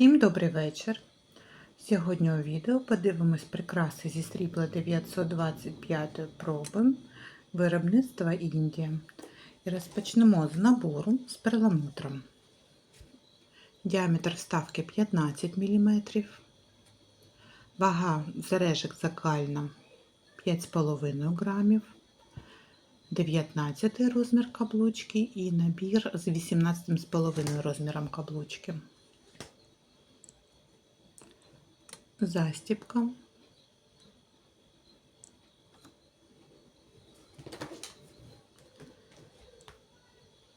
Всім добрий вечір. Сьогодні у відео подивимось прикраси зі срібла 925 проби виробництва Індія. І розпочнемо з набору з перламутром. Діаметр вставки 15 мм. Вага сережок закальна 5,5 грамів. 19 розмір каблучки і набір з 18,5 розміром каблучки. Застіпка.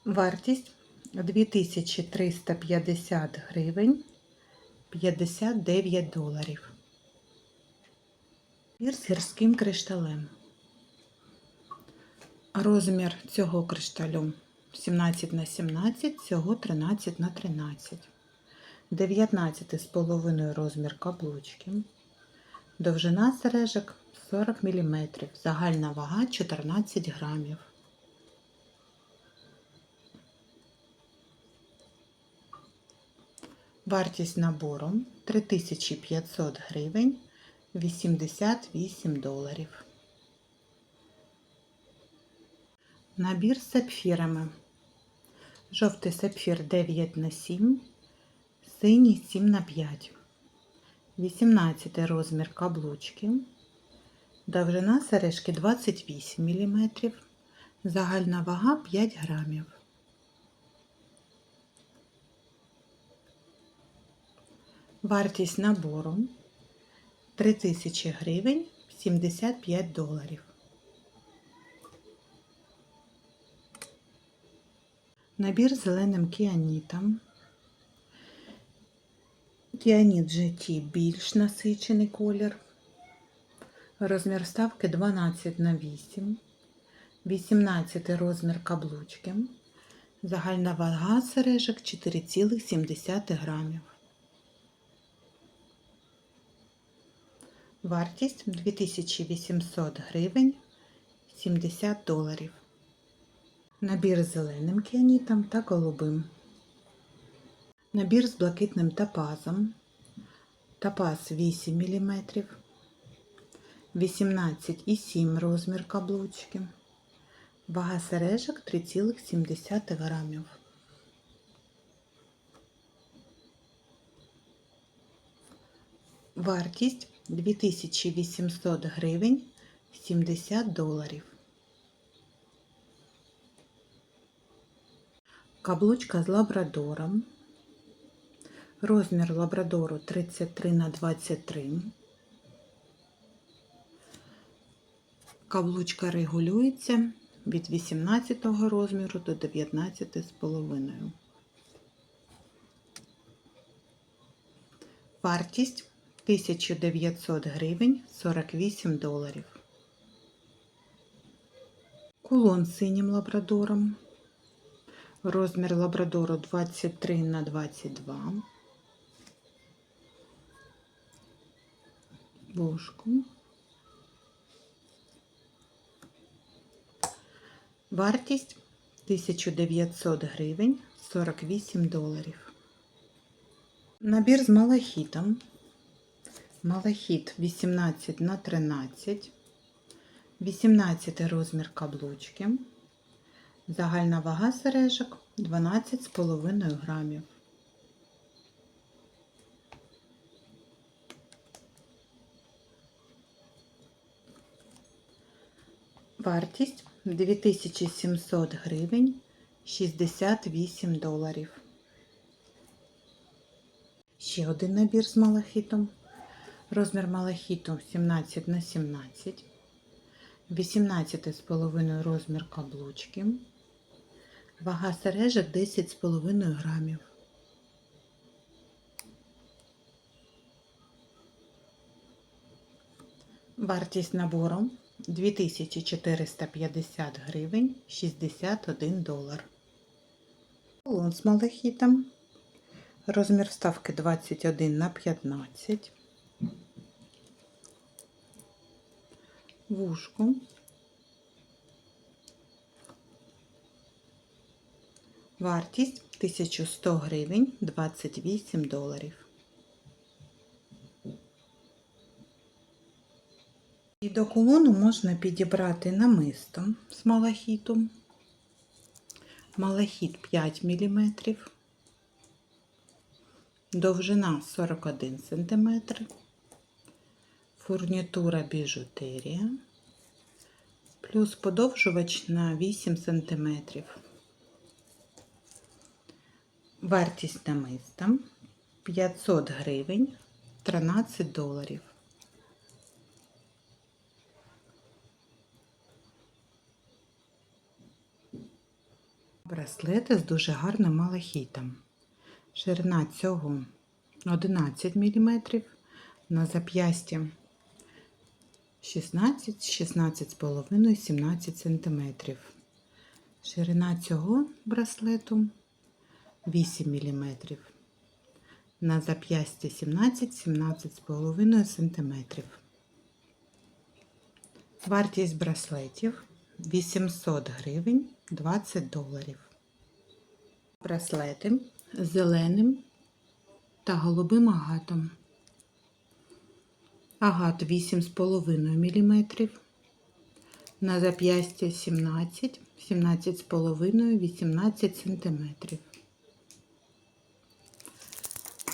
Вартість 2350 гривень 59 доларів. Пір з гірським кришталем. Розмір цього кришталю 17 на 17, цього 13 на 13. 19,5 розмір каблучки. Довжина сережок 40 мм. Загальна вага 14 грамів. Вартість набору 3500 гривень 88 доларів. Набір з сапфірами. Жовтий сапфір 9 на 7 синій 7 на 5 18 розмір каблучки, довжина сережки 28 мм, загальна вага 5 грамів. Вартість набору 3000 гривень 75 доларів. Набір зеленим кіанітом. Кіаніт GT більш насичений колір. Розмір ставки 12 на 8, 18 розмір каблучки. Загальна вага сережок 4,7 грамів. Вартість 2800 гривень 70 доларів. Набір з зеленим кіанітом та голубим. Набір з блакитним топазом. Топаз 8 мм, 18,7 розмір каблучки. Вага сережок 3,7 грамів. Вартість 2800 гривень 70 доларів. Каблучка з лабрадором. Розмір лабрадору 33 на 23. Каблучка регулюється від 18 розміру до 19,5. Вартість 1900 гривень 48 доларів. Кулон з синім лабрадором. Розмір лабрадору 23 на 22. Вушку. Вартість 1900 гривень 48 доларів. Набір з малахітом. Малахіт 18 на 13, 18 розмір каблучки. Загальна вага сережок 12,5 грамів. Вартість 2700 гривень 68 доларів. Ще один набір з малахітом. Розмір малахіту 17 на 17, 18,5 розмір каблучки. Вага сережок 10,5 грамів. Вартість набору 2450 гривень 61 долар. Колон з малахітом. Розмір вставки 21 на 15. Вушку. Вартість 1100 гривень 28 доларів. І до кулону можна підібрати намисто з малахітом. Малахіт 5 мм, довжина 41 см, фурнітура біжутерія, плюс подовжувач на 8 см. Вартість намиста 500 гривень 13 доларів. Браслети з дуже гарним малахітом. Ширина цього 11 мм, на зап'ясті 16, 16,5, 17 см. Ширина цього браслету 8 мм. На зап'ясті 17, 17,5 см. Вартість браслетів 800 гривень 20 доларів. Браслети зеленим та голубим агатом. Агат 8,5 мм. На зап'ясті 17, 17,5, 18 см.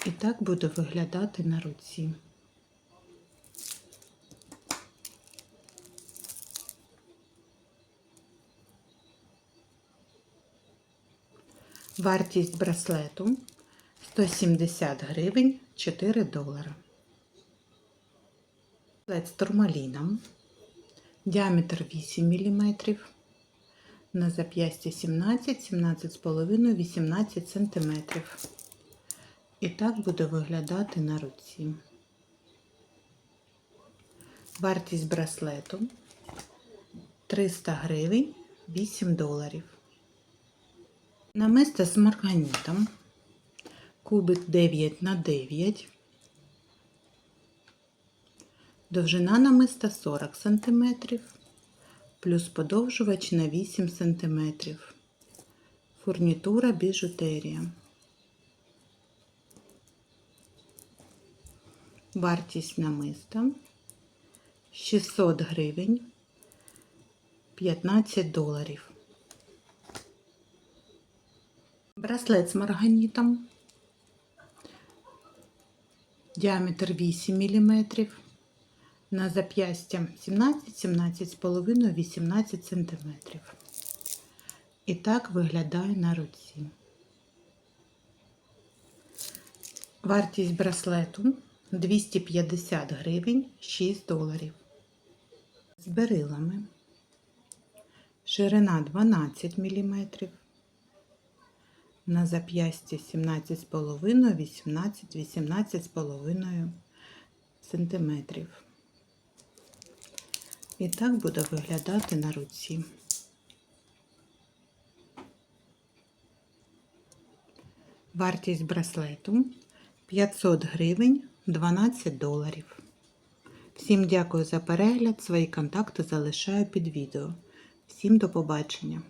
І так буде виглядати на руці. Вартість браслету 170 гривень 4 долари. Браслет з турмаліном. Діаметр 8 мм. На зап'ясті 17, 17,5, 18 см. І так буде виглядати на руці. Вартість браслету 300 гривень 8 доларів. Намисто з марганітом. Кубик 9 на 9. Довжина намиста 40 см. Плюс подовжувач на 8 см. Фурнітура біжутерія. Вартість намиста 600 гривень 15 доларів. Браслет з марганітом. Діаметр 8 мм. На зап'ястя 17, 17,5, 18 см. І так виглядає на руці. Вартість браслету 250 гривень 6 доларів. З берилами. Ширина 12 мм. На зап'ясті 17,5, 18, 18,5 см. І так буде виглядати на руці. Вартість браслету 500 гривень 12 доларів. Всім дякую за перегляд. Свої контакти залишаю під відео. Всім до побачення!